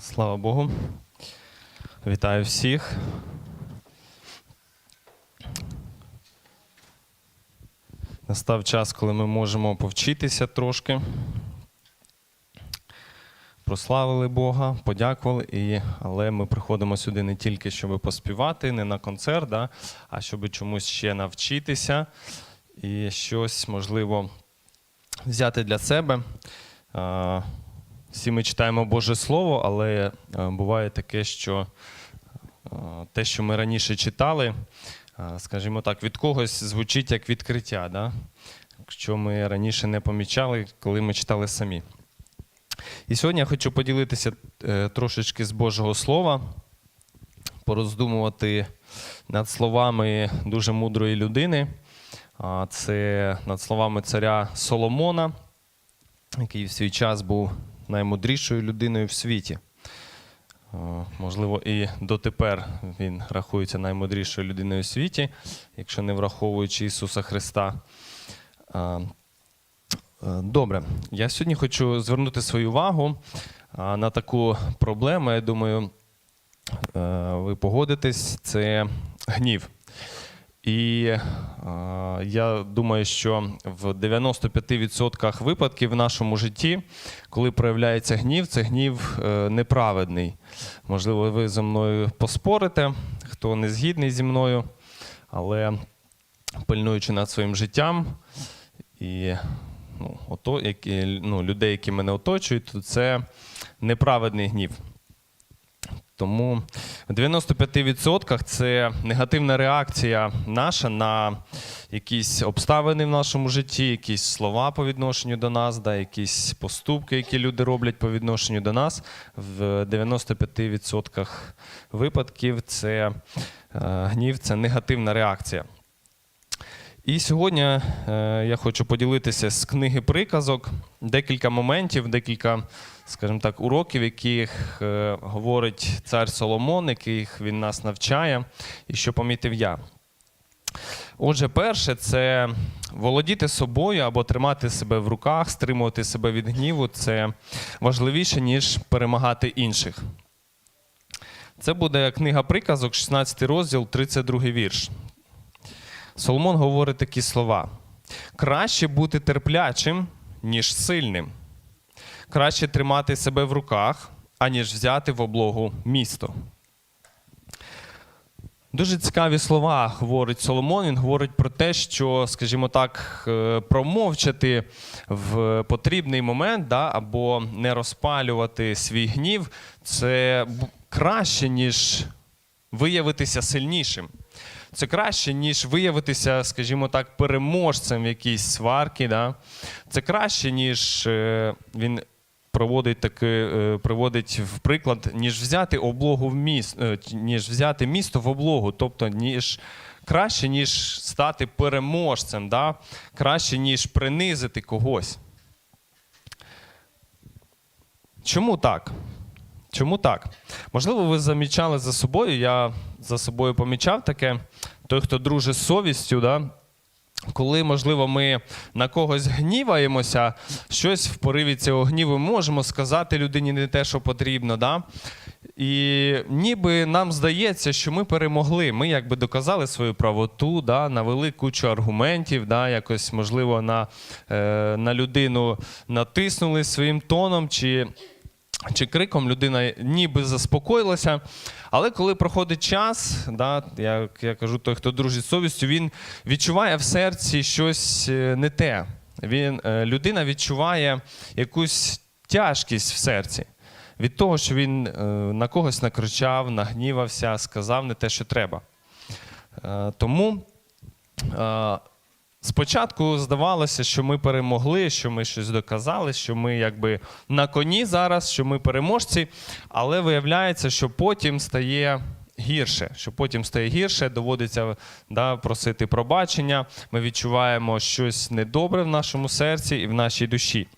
Слава Богу. Вітаю всіх. Настав час, коли ми можемо повчитися трошки. Прославили Бога, подякували, і, але ми приходимо сюди не тільки, щоб поспівати, не на концерт, да, а щоб чомусь ще навчитися і щось, можливо, взяти для себе. Всі ми читаємо Боже Слово, але е, буває таке, що е, те, що ми раніше читали, е, скажімо так, від когось звучить як відкриття, да? що ми раніше не помічали, коли ми читали самі. І сьогодні я хочу поділитися трошечки з Божого Слова, пороздумувати над словами дуже мудрої людини. Це над словами царя Соломона, який в свій час був наймудрішою людиною в світі. Е, Можливо, і дотепер він рахується наймудрішою людиною в світі, якщо не враховуючи Ісуса Христа. Е, е, Добре, я сьогодні хочу звернути свою увагу на таку проблему. Я думаю, ви погодитесь, це гнів. І е, я думаю, що в 95% випадків в нашому житті, коли проявляється гнів, це гнів е, неправедний. Можливо, ви зі мною поспорите, хто не згідний зі мною, але пильнуючи над своїм життям і ну, ото, які, ну, людей, які мене оточують, то це неправедний гнів. Тому в 95% це негативна реакція наша на якісь обставини в нашому житті, якісь слова по відношенню до нас, да, якісь поступки, які люди роблять по відношенню до нас. В 95% випадків це е, гнів це негативна реакція. І сьогодні е, я хочу поділитися з книги приказок декілька моментів, декілька, скажімо так, уроків, яких е, говорить цар Соломон, яких він нас навчає, і що помітив я. Отже, перше, це володіти собою або тримати себе в руках, стримувати себе від гніву це важливіше, ніж перемагати інших. Це буде книга приказок, 16 розділ, 32 вірш. Соломон говорить такі слова: краще бути терплячим, ніж сильним. Краще тримати себе в руках, аніж взяти в облогу місто. Дуже цікаві слова говорить Соломон. Він говорить про те, що, скажімо так, е, промовчати в потрібний момент, да, або не розпалювати свій гнів, це краще, ніж виявитися сильнішим. Це краще, ніж виявитися, скажімо так, переможцем в якійсь сварки. Да? Це краще, ніж е, він проводить таки, е, приводить в приклад, ніж взяти облогу в міст, е, ніж взяти місто в облогу, тобто ніж краще, ніж стати переможцем, да? краще, ніж принизити когось. Чому так? Чому так? Можливо, ви замічали за собою, я за собою помічав таке, той, хто дружить з совістю, да? коли, можливо, ми на когось гніваємося, щось в пориві цього гніву можемо сказати людині не те, що потрібно. Да? І ніби нам здається, що ми перемогли. Ми якби доказали свою правоту, да, навели кучу аргументів, да, якось, можливо, на, е, на людину натиснули своїм тоном чи чи криком людина ніби заспокоїлася. Але коли проходить час, да, як я кажу, той, хто дружить з совістю, він відчуває в серці щось е, не те. Він, е, людина відчуває якусь тяжкість в серці від того, що він е, на когось накричав, нагнівався, сказав не те, що треба. Тому Спочатку здавалося, що ми перемогли, що ми щось доказали, що ми якби на коні зараз, що ми переможці, але виявляється, що потім стає гірше. Що потім стає гірше, доводиться да, просити пробачення. Ми відчуваємо щось недобре в нашому серці і в нашій душі.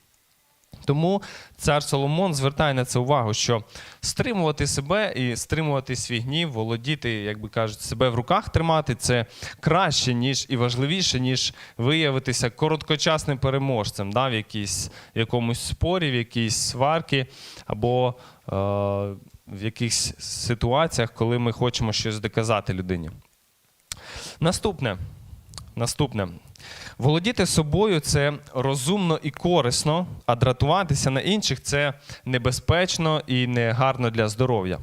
Тому цар Соломон звертає на це увагу, що стримувати себе і стримувати свій гнів, володіти, як би кажуть, себе в руках тримати це краще, ніж і важливіше, ніж виявитися короткочасним переможцем да, в, якійсь, в якомусь спорі, в якійсь сварці, або в якихось ситуаціях, коли ми хочемо щось доказати людині. Наступне. Наступне. Володіти собою це розумно і корисно, а дратуватися на інших це небезпечно і не гарно для здоров'я.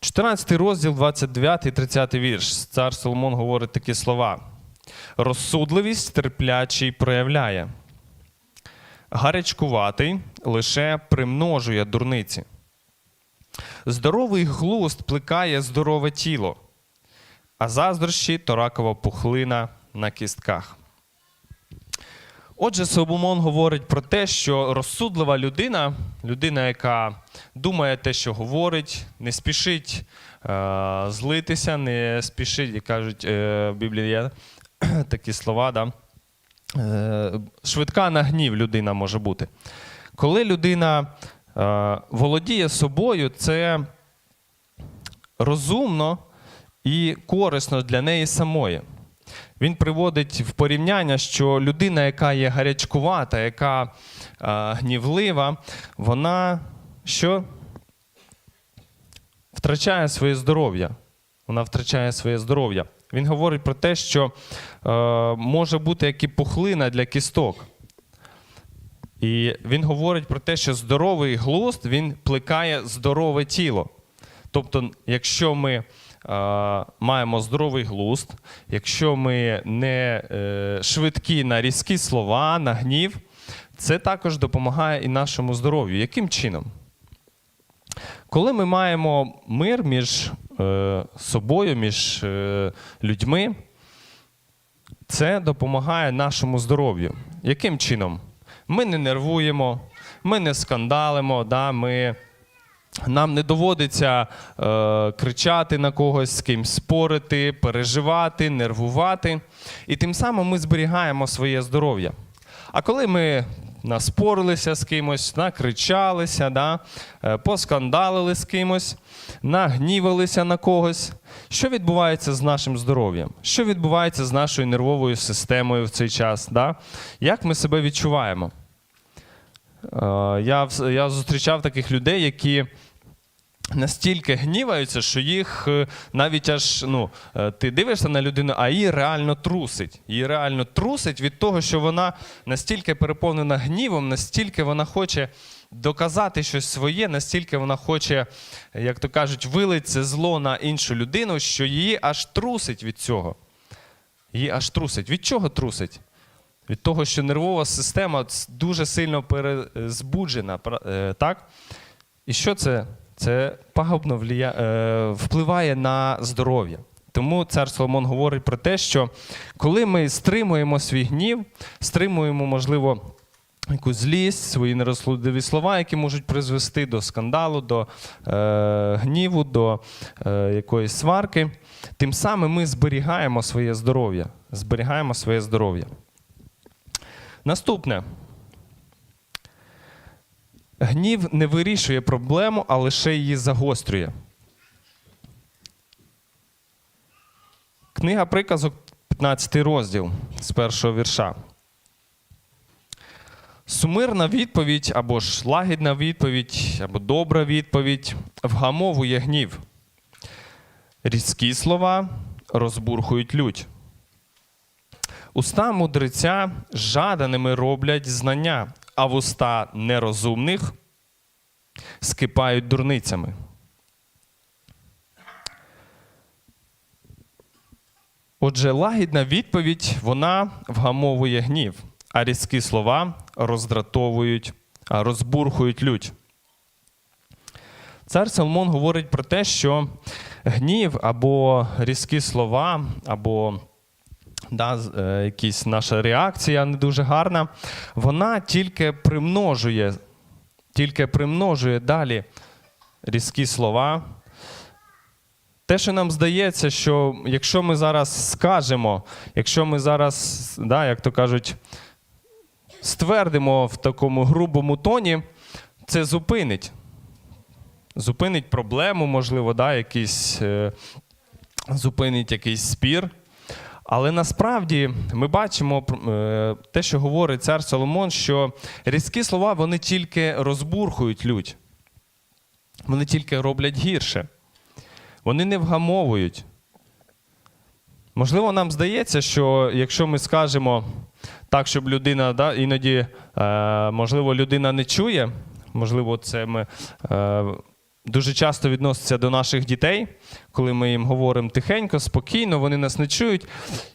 14 розділ, 29 і 30 вірш. Цар Соломон говорить такі слова: розсудливість терплячий проявляє. Гарячкуватий лише примножує дурниці. Здоровий глузд плекає здорове тіло, а заздрощі то ракова пухлина на кістках. Отже, Соломон говорить про те, що розсудлива людина, людина, яка думає те, що говорить, не спішить е, злитися, не спішить, як кажуть, е, є такі слова, да? е, швидка на гнів людина може бути. Коли людина е, володіє собою, це розумно і корисно для неї самої. Він приводить в порівняння, що людина, яка є гарячкувата, яка е, гнівлива, вона що? Втрачає своє здоров'я. Вона втрачає своє здоров'я. Він говорить про те, що е, може бути як і пухлина для кісток. І він говорить про те, що здоровий глузд він плекає здорове тіло. Тобто, якщо ми маємо здоровий глузд, якщо ми не е, швидкі на різкі слова, на гнів, це також допомагає і нашому здоров'ю. Яким чином? Коли ми маємо мир між е, собою, між е, людьми, це допомагає нашому здоров'ю. Яким чином? Ми не нервуємо, ми не скандалимо, да, ми, нам не доводиться е, кричати на когось, з кимсь спорити, переживати, нервувати. І тим самим ми зберігаємо своє здоров'я. А коли ми наспорилися з кимось, накричалися, да, е, поскандалили з кимось, нагнівалися на когось, що відбувається з нашим здоров'ям? Що відбувається з нашою нервовою системою в цей час? Да? Як ми себе відчуваємо? Е, Я, я зустрічав таких людей, які настільки гніваються, що їх е, навіть аж ну, е, ти дивишся на людину, а її реально трусить. Її реально трусить від того, що вона настільки переповнена гнівом, настільки вона хоче доказати щось своє, настільки вона хоче, як то кажуть, вилити це зло на іншу людину, що її аж трусить від цього. Її аж трусить. Від чого трусить? Від того, що нервова система дуже сильно перезбуджена. е, Так? І що це? Це пагубно влія... е, впливає на здоров'я. Тому цар Соломон говорить про те, що коли ми стримуємо свій гнів, стримуємо, можливо, якусь злість, свої нерозсудливі слова, які можуть призвести до скандалу, до е, гніву, до е, якоїсь сварки, тим самим ми зберігаємо своє здоров'я. Зберігаємо своє здоров'я. Наступне. Гнів не вирішує проблему, а лише її загострює. Книга приказок, 15 розділ з першого вірша. Сумирна відповідь або ж лагідна відповідь, або добра відповідь вгамовує гнів. Різкі слова розбурхують лють. Уста мудреця жаданими роблять знання, а вуста нерозумних скипають дурницями. Отже, лагідна відповідь вона вгамовує гнів, а різкі слова роздратовують, розбурхують лють. Цар Соломон говорить про те, що гнів або різкі слова, або да, е, якісь наша реакція не дуже гарна, вона тільки примножує, тільки примножує далі різкі слова. Те, що нам здається, що якщо ми зараз скажемо, якщо ми зараз, да, як то кажуть, ствердимо в такому грубому тоні, це зупинить. Зупинить проблему, можливо, да, якийсь, е, зупинить якийсь спір. Але насправді ми бачимо е, те, що говорить цар Соломон, що різкі слова вони тільки розбурхують людь. Вони тільки роблять гірше. Вони не вгамовують. Можливо, нам здається, що якщо ми скажемо так, щоб людина да, іноді, е, можливо, людина не чує, можливо, це ми е, дуже часто відноситься до наших дітей, коли ми їм говоримо тихенько, спокійно, вони нас не чують.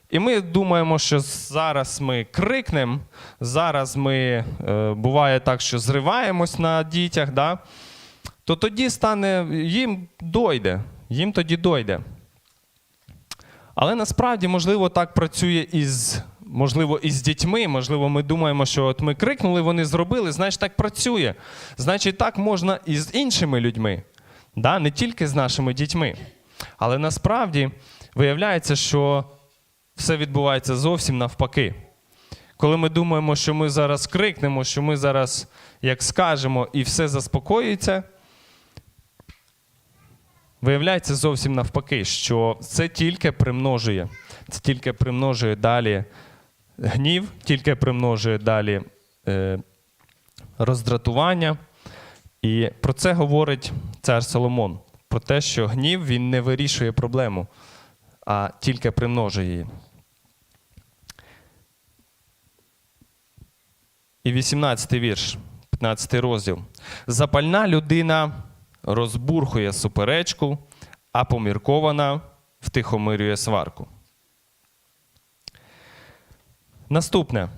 І ми думаємо, що зараз ми крикнемо, зараз ми е, буває так, що зриваємось на дітях, да? то тоді стане, їм дойде, їм тоді дойде. Але насправді, можливо, так працює із, можливо, із дітьми. Можливо, ми думаємо, що от ми крикнули, вони зробили, значить, так працює. Значить, так можна і з іншими людьми, да? не тільки з нашими дітьми. Але насправді виявляється, що все відбувається зовсім навпаки. Коли ми думаємо, що ми зараз крикнемо, що ми зараз як скажемо, і все заспокоїться, виявляється зовсім навпаки, що це тільки примножує. Це тільки примножує далі гнів, тільки примножує далі е, роздратування. І про це говорить цар Соломон. Про те, що гнів він не вирішує проблему, а тільки примножує її. І 18 вірш, 15 розділ. Запальна людина розбурхує суперечку, а поміркована втихомирює сварку. Наступне.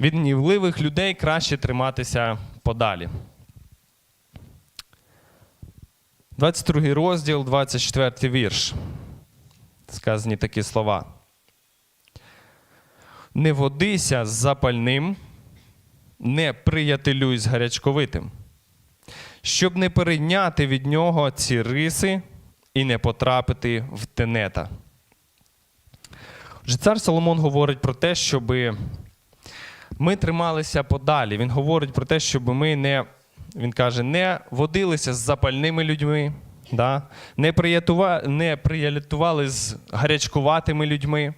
Від гнівливих людей краще триматися подалі. 22 розділ, 24 вірш. Сказані такі слова. Не водися з запальним, не приятелюй з гарячковитим, щоб не перейняти від нього ці риси і не потрапити в тенета. Отже, цар Соломон говорить про те, щоб ми трималися подалі. Він говорить про те, щоб ми не, він каже, не водилися з запальними людьми, да? не, приятува, не приятували з гарячкуватими людьми.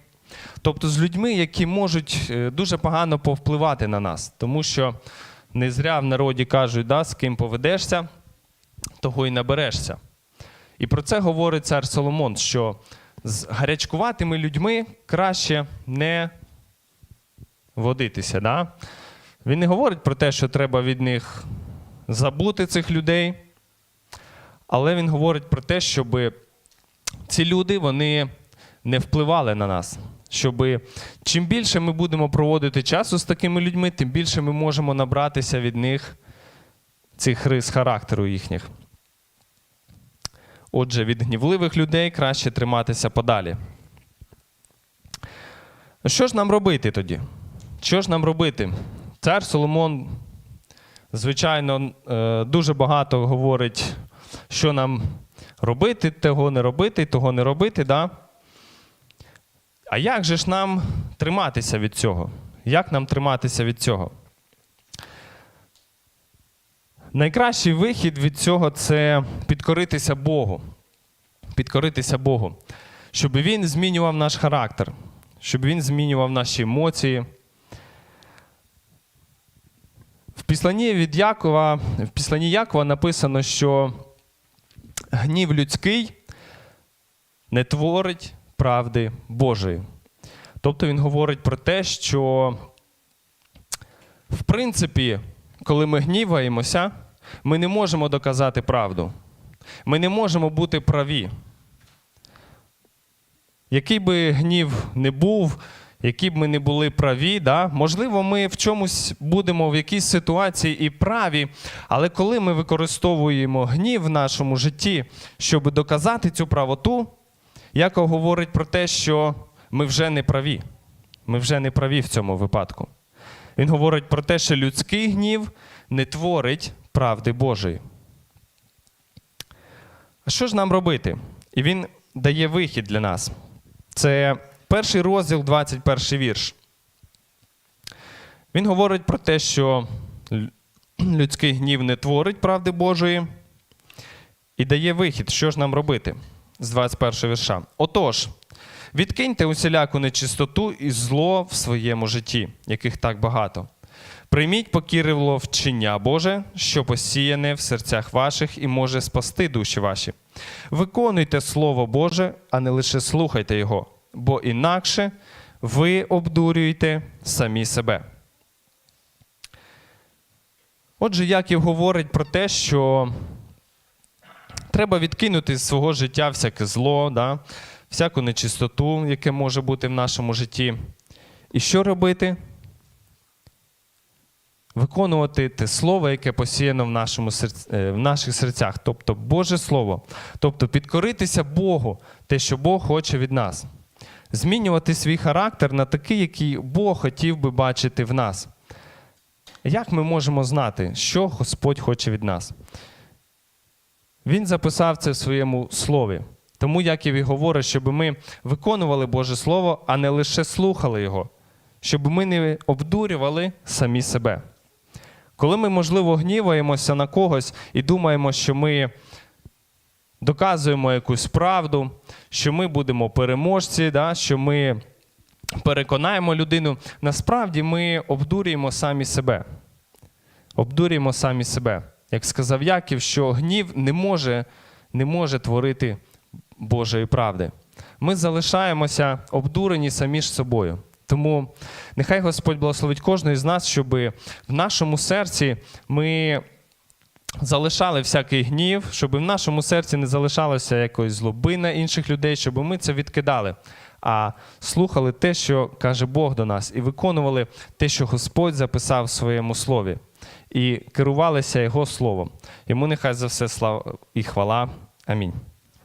Тобто з людьми, які можуть е, дуже погано повпливати на нас. Тому що не зря в народі кажуть, да, з ким поведешся, того й наберешся. І про це говорить цар Соломон, що з гарячкуватими людьми краще не водитися. Да? Він не говорить про те, що треба від них забути цих людей, але він говорить про те, щоб ці люди вони не впливали на нас. Щоб чим більше ми будемо проводити часу з такими людьми, тим більше ми можемо набратися від них цих рис характеру їхніх. Отже, від гнівливих людей краще триматися подалі. Що ж нам робити тоді? Що ж нам робити? Цар Соломон, звичайно, е, дуже багато говорить, що нам робити, того не робити, того не робити. Да? А як же ж нам триматися від цього? Як нам триматися від цього? Найкращий вихід від цього це підкоритися Богу. Підкоритися Богу, щоб Він змінював наш характер, щоб Він змінював наші емоції. В післанні від Якова, в післанні Якова написано, що гнів людський не творить правди Божої. Тобто він говорить про те, що, в принципі, коли ми гніваємося, ми не можемо доказати правду. Ми не можемо бути праві. Який би гнів не був, які б ми не були праві, да? можливо, ми в чомусь будемо в якійсь ситуації і праві, але коли ми використовуємо гнів в нашому житті, щоб доказати цю правоту, Яков говорить про те, що ми вже не праві. Ми вже не праві в цьому випадку. Він говорить про те, що людський гнів не творить правди Божої. А що ж нам робити? І він дає вихід для нас. Це перший розділ, 21 вірш. Він говорить про те, що людський гнів не творить правди Божої, і дає вихід, що ж нам робити. з 21 вірша. Отож, відкиньте усіляку нечистоту і зло в своєму житті, яких так багато. Прийміть покірливо вчення Боже, що посіяне в серцях ваших і може спасти душі ваші. Виконуйте Слово Боже, а не лише слухайте Його, бо інакше ви обдурюєте самі себе. Отже, Яків говорить про те, що треба відкинути з свого життя всяке зло, да? Всяку нечистоту, яке може бути в нашому житті. І що робити? Виконувати те слово, яке посіяно в, нашому е, в наших серцях, тобто Боже Слово, тобто підкоритися Богу, те, що Бог хоче від нас, змінювати свій характер на такий, який Бог хотів би бачити в нас. Як ми можемо знати, що Господь хоче від нас? Він записав це в своєму слові. Тому Яків і говорить, щоб ми виконували Боже Слово, а не лише слухали Його, щоб ми не обдурювали самі себе. Коли ми, можливо, гніваємося на когось і думаємо, що ми доказуємо якусь правду, що ми будемо переможці, да, що ми переконаємо людину, насправді ми обдурюємо самі себе. Обдурюємо самі себе. Як сказав Яків, що гнів не може, не може творити Божої правди. Ми залишаємося обдурені самі ж собою. Тому нехай Господь благословить кожного з нас, щоб в нашому серці ми залишали всякий гнів, щоб в нашому серці не залишалося якоїсь злоби на інших людей, щоб ми це відкидали, а слухали те, що каже Бог до нас, і виконували те, що Господь записав в своєму слові, і керувалися Його словом. Йому нехай за все слава і хвала. Амінь.